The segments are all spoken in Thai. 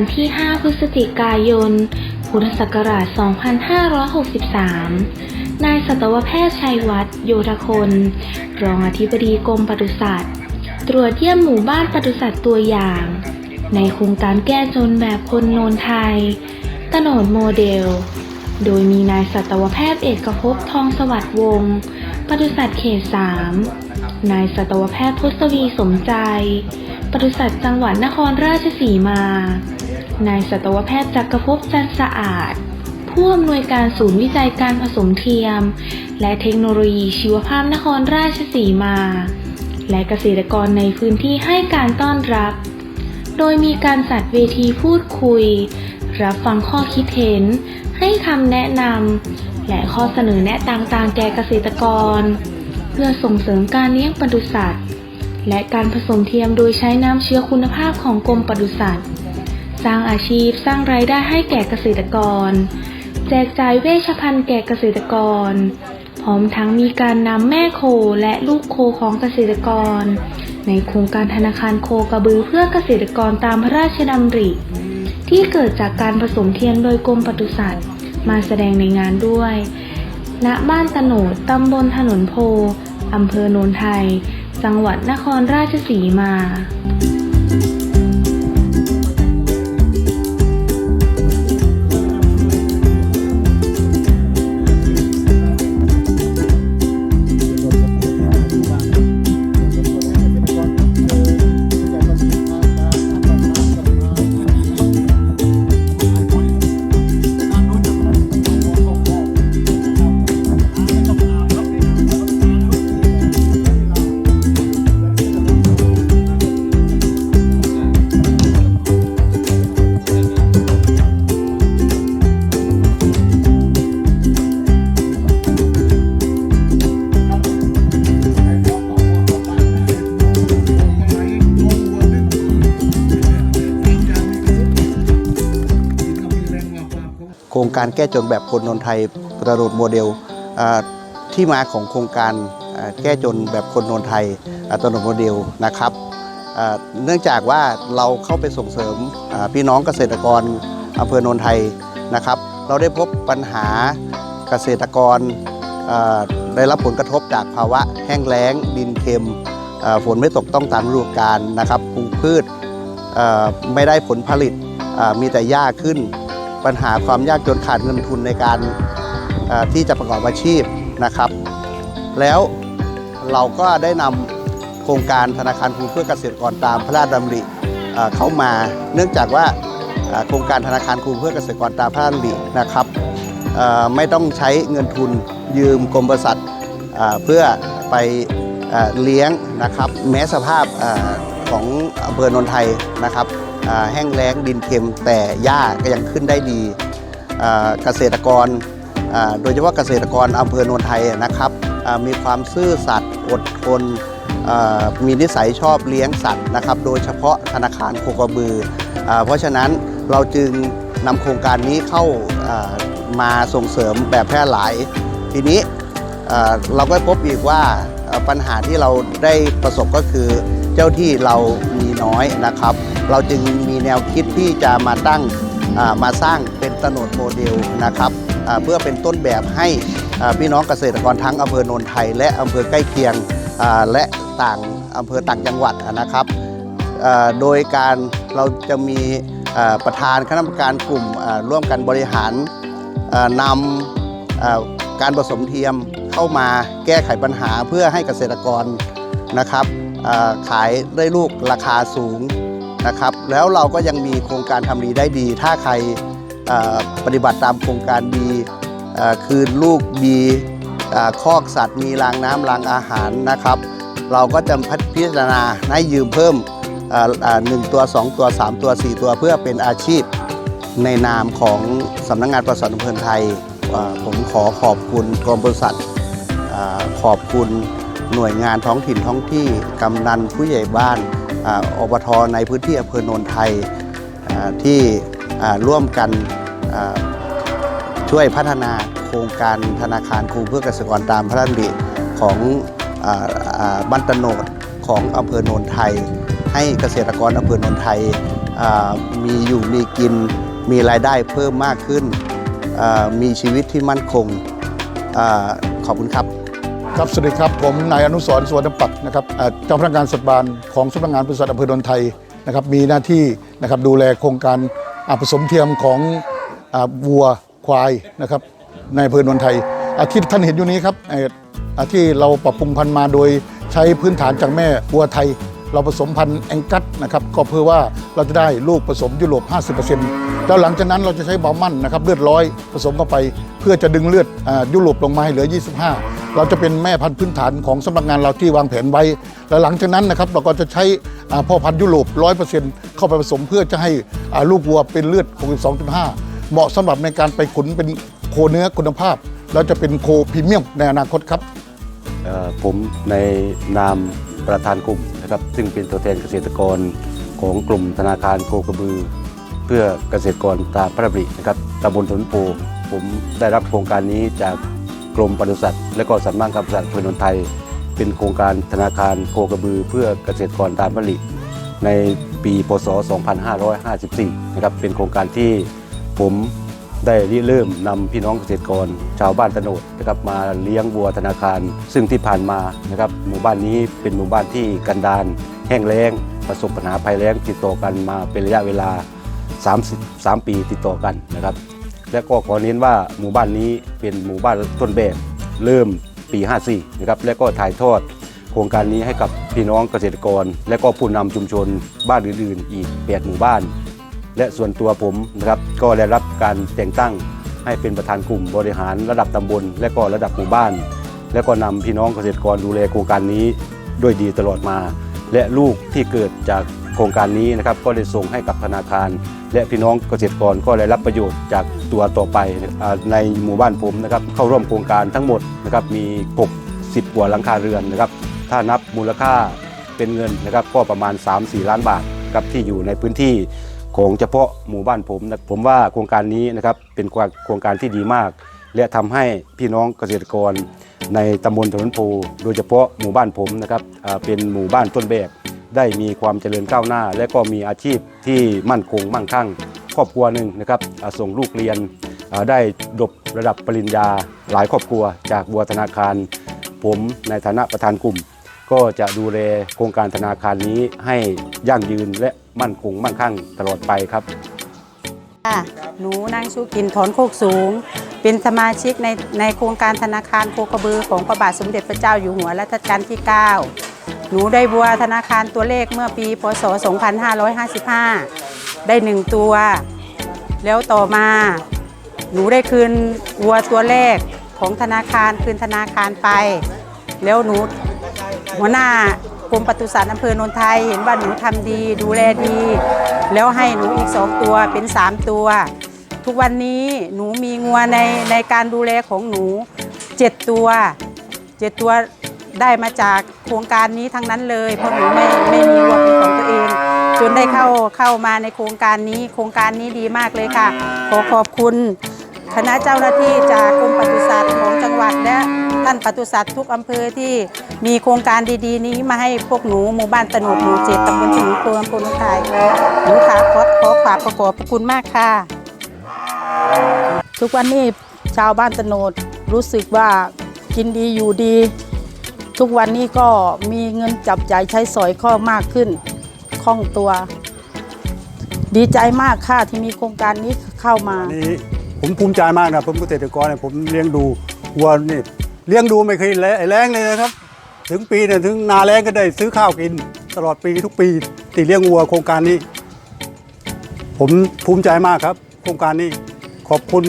วันที่ 5 พฤศจิกายน พุทธศักราช 2563 นายสัตวแพทย์ชัยวัฒน์โยธคน รองอธิบดีกรมปศุสัตว์ ตรวจเยี่ยมหมู่บ้านปศุสัตว์ตัวอย่าง ในโครงการแก้จนแบบคนโนนไทย ตโนดโมเดล โดยมีนายสัตวแพทย์เอกภพทองสวัสดิ์วงศ์ปศุสัตว์เขต 3นายสัตวแพทย์พุทศวีสมใจปศุสัตว์จังหวัดนครราชสีมา นายสัตวแพทย์จักรภพจันสะอาด ผู้อำนวยการศูนย์วิจัยการผสมเทียม และเทคโนโลยีชีวภาพนครราชสีมา และเกษตรกรในพื้นที่ให้การต้อนรับ โดยมีการจัดเวทีพูดคุย รับฟังข้อคิดเห็น ให้คำแนะนำและข้อเสนอแนะต่างๆ แก่เกษตรกร เพื่อส่งเสริมการเลี้ยงปศุสัตว์และการผสมเทียมโดยใช้น้ำเชื้อคุณภาพของกรมปศุสัตว์ สร้างอาชีพสร้างรายได้ให้แก่เกษตรกร แจกจ่ายเวชภัณฑ์แก่เกษตรกร พร้อมทั้งมีการนำแม่โคและลูกโคของเกษตรกร ในโครงการธนาคารโคกระบือเพื่อเกษตรกรตามพระราชดำริ ที่เกิดจากการผสมเทียมโดยกรมปศุสัตว์มาแสดงในงานด้วยณบ้านตโนดตำบลถนนโพอำเภอโนนไทย จังหวัดนครราชสีมา รงการแก้จนแบบคนนนไทยประโดดโมเดลที่มาของโครงการแก้จนแบบคนนนไทยอ่าตระโดดโมเดลนะครับเนื่องจากว่าเราเข้าไปส่งเสริมพี่น้องเกษตรกรอำเภอโนนไทยนะครับ เราได้พบปัญหาเกษตรกรได้รับผลกระทบจากภาวะแห้งแล้ง ดินเค็มฝนไม่ตกต้องตามฤดูกาลนะครับปลูกพืชไม่ได้ผลผลิตมีแต่หญ้าขึ้น ปัญหาความยากจนขาดเงินทุนในการที่จะประกอบอาชีพนะครับ แล้วเราก็ได้นำโครงการธนาคารกรุงเพื่อเกษตรกรตามพระราชดำริเอ่อเข้ามา เนื่องจากว่าโครงการธนาคารกรุงเพื่อเกษตรกรตามพระราชดำรินะครับไม่ต้องใช้เงินทุนยืมกรมบริษัทเพื่อไปเลี้ยงนะครับ แม้สภาพ ของอำเภอโนนไทยนะครับแห้งแล้งดินเค็มแต่หญ้าก็ยังขึ้นได้ดีเกษตรกร โดยเฉพาะเกษตรกรอำเภอโนนไทยนะครับมีความซื่อสัตย์อดทนมีนิสัยชอบเลี้ยงสัตว์นะครับ โดยเฉพาะธนาคารโคกระบืออเพราะฉะนั้นเราจึงนำโครงการนี้เข้ามาส่งเสริมแบบแพร่หลาย ทีนี้เราก็พบอีกว่าปัญหาที่เราได้ประสบก็คือ เจ้าที่เรามีน้อยนะครับ เราจึงมีแนวคิดที่จะมาตั้งมาสร้างเป็นตโนดโมเดลนะครับเพื่อเป็นต้นแบบให้พี่น้องเกษตรกรทั้งอำเภอโนนไทย และอำเภอใกล้เคียงและต่างอำเภอต่างจังหวัดนะครับ โดยการเราจะมีประธานคณะกรรมการกลุ่มร่วมกันบริหารนำการผสมเทียมเข้ามาแก้ไขปัญหาเพื่อให้เกษตรกรนะครับ ขายได้ลูกราคาสูงนะครับ แล้วเราก็ยังมีโครงการทำดีได้ดี ถ้าใครปฏิบัติตามโครงการดีคืนลูกดีเอ่อคอกสัตว์มีรางน้ำรางอาหารนะครับ เราก็จะพิจารณาให้ยืมเพิ่มหนึ่งตัว 2 ตัว 3 ตัว 4 ตัวเพื่อเป็นอาชีพในนามของสำนักงานปศุสัตว์อำเภอไทย ผมขอขอบคุณกรมปศุสัตว์ขอบคุณ หน่วยงานท้องถิ่นท้องที่กำนันผู้ใหญ่บ้านอบทในพื้นที่อำเภอโนนไทยที่ร่วมกันช่วยพัฒนาโครงการธนาคารครูเพื่อเกษตรกรตามพระราชดำริของออบ้านตโนดของอำเภอโนนไทย ให้เกษตรกรอำเภอโนนไทยมีอยู่มีกินมีรายได้เพิ่มมากขึ้น มีชีวิตที่มั่นคงอขอบคุณครับ ครับสวัสดีครับ ผมนายอนุสรสวนปักนะครับเจ้าพนักงานสัตบานของสำนักงานบริษัทอำเภอดอนไทยนะครับมีหน้าที่นะครับดูแลโครงการอผสมเทียมของอวัวควายนะครับในอำเภอดอนไทยอาที่ท่านเห็นอยู่นี้ครับอ่ออ่าที่เราปรับปรุงพันธุ์มาโดยใช้พื้นฐานจากแม่วัวไทย เราผสมพันธุ์แองกัสนะครับก็เพื่อว่าเราจะได้ลูกผสมยุโรป 50%แล้วหลังจากนั้นเราจะใช้บามั่นนะครับเลือดร้อยผสมเข้าไป เพื่อจะดึงเลือดอยุโรปลงมาให้เหลือ 25 เราจะเป็นแม่พันธุ์พื้นฐานของสำนักงานเราที่วางแผนไว้ และหลังจากนั้นนะครับเราก็จะใช้อ่พ่อพันธุ์ยุโรป 100%เข้าไปผสมเพื่อจะให้ลูกวัวเป็นเลือด 62.5 เหมาะสำหรับในการไปขุนเป็นโคเนื้อคุณภาพแล้วจะเป็นโคพรีเมียมในอนาคตครับผมในนามประธานกลุ่ม นะครับซึ่งเป็นตัวแทนเกษตรกรของกลุ่มธนาคารโคกระบือ เพื่อเกษตรกรตามพระราชดำรินะครับตำบลถนนโพผมได้รับโครงการนี้จากกรมปศุสัตว์และก็สำนักงานปศุสัตว์เภอดอนไทย เป็นโครงการธนาคารโคกระบือ เพื่อเกษตรกรตามพระราชดำริในปีพศ 2554 นะครับเป็นโครงการที่ผม ได้ริเริ่มนำพี่น้องเกษตรกร ชาวบ้านตะโนดนะครับมาเลี้ยงวัวธนาคาร ซึ่งที่ผ่านมานะครับหมู่บ้านนี้เป็นหมู่บ้านที่กันดารแห้งแล้ง ประสบปัญหาภัยแล้งติดต่อกันมาเป็นระยะเวลา 33 ปีติดต่อกันนะครับ และก็ขอเน้นว่าหมู่บ้านนี้เป็นหมู่บ้านต้นแบบเริ่มปี 54 นะครับและก็ถ่ายทอดโครงการนี้ให้กับพี่น้องเกษตรกร และก็ผู้นำชุมชนบ้านอื่น ๆ อีก 8 หมู่บ้าน และส่วนตัวผมนะครับก็ได้รับการแต่งตั้งให้เป็นประธานกลุ่มบริหารระดับตำบล และก็ระดับหมู่บ้าน และก็นำพี่น้องเกษตรกรดูแลโครงการนี้ด้วยดีตลอดมา และลูกที่เกิดจากโครงการนี้นะครับก็ได้ส่งให้กับธนาคาร และพี่น้องเกษตรกรก็ได้รับประโยชน์จากตัวต่อไปในหมู่บ้านผมนะครับเข้าร่วมโครงการทั้งหมดนะครับมี60กว่าหลังคาเรือนนะครับถ้านับมูลค่าเป็นเงินนะครับก็ประมาณ 3-4 ล้านบาทครับที่อยู่ในพื้นที่ ของเฉพาะหมู่บ้านผมนะผมว่าโครงการนี้นะครับเป็นโครงการที่ดีมาก และทำให้พี่น้องเกษตรกร ในตำบลถนนโพโดยเฉพาะหมู่บ้านผมนะครับเป็นหมู่บ้านต้นแบบได้มีความเจริญก้าวหน้า และก็มีอาชีพที่มั่นคงมั่งคั่ง ครอบครัวหนึ่งนะครับส่งลูกเรียนได้ดบระดับปริญญาหลายครอบครัว จากบัวธนาคาร ผมในฐานะประธานกลุ่ม ก็จะดูแลโครงการธนาคารนี้ให้ยั่งยืนและมั่นคงมั่งคั่งตลอดไปครับ ค่ะหนูนางชูกินถอนโคกสูง เป็นสมาชิกในในโครงการธนาคารโคกระบือของพระบาทสมเด็จพระเจ้าอยู่หัวรัชกาลที่ 9 หนูได้บัวธนาคารตัวเลขเมื่อปี พศ 2555 ได้หนึ่งตัว แล้วต่อมา หนูได้คืนวัวตัวแรกของธนาคารคืนธนาคารไป แล้วหนู หัวหน้ากรมปศุสัตว์อำเภอโนนไทย เห็นว่าหนูทำดี ดูแลดี แล้วให้หนูอีกสองตัวเป็นสามตัว ทุกวันนี้หนูมีงัวในในการดูแลของหนูเจ็ดตัวเจ็ดตัวได้มาจากโครงการนี้ทั้งนั้นเลย เพราะหนูไม่ไม่มีวัวเป็นของตัวเอง จนได้เข้าเข้ามาในโครงการนี้ โครงการนี้ดีมากเลยค่ะ ขอขอบคุณ คณะเจ้าหน้าที่จากกรมปศุสัตว์ของจังหวัดและท่านปศุสัตว์ทุกอำเภอที่ มีโครงการดีๆ นี้มาให้พวกหนูหมู่บ้านตะโหนดหมู่เจ็ดตำบลถึงอำเภอำเภอหนองคายหนูค่ะขอขอฝากประกอบพระคุณมากค่ะ ทุกวันนี้ชาวบ้านตะโนดรู้สึกว่ากินดีอยู่ดี ทุกวันนี้ก็มีเงินจับจ่ายใช้สอยข้อมากขึ้นคล่องตัว ดีใจมากค่ะที่มีโครงการนี้เข้ามา อันนี้ผมภูมิใจมากนะผมเกษตรกรเนี่ยผมเลี้ยงดูวัวนี่เลี้ยงดูไม่เคยแลแรงเลยนะครับ ถึงปีเนี่ยถึงนาแรงก็ได้ซื้อข้าวกิน ตลอดปีทุกปีที่เลี้ยงวัวโครงการนี้ ผมภูมิใจมากครับ โครงการนี้ขอบคุณ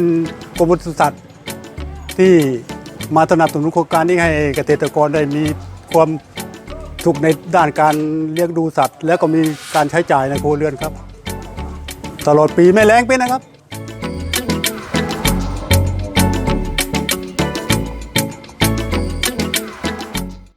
กรมปศุสัตว์ที่มาสนับสนุนโครงการนี้ให้เกษตรกรได้มีความสุขในด้านการเลี้ยงดูสัตว์ แล้วก็มีการใช้จ่ายในครัวเรือนครับ ตลอดปีไม่แรงเป็นนะครับ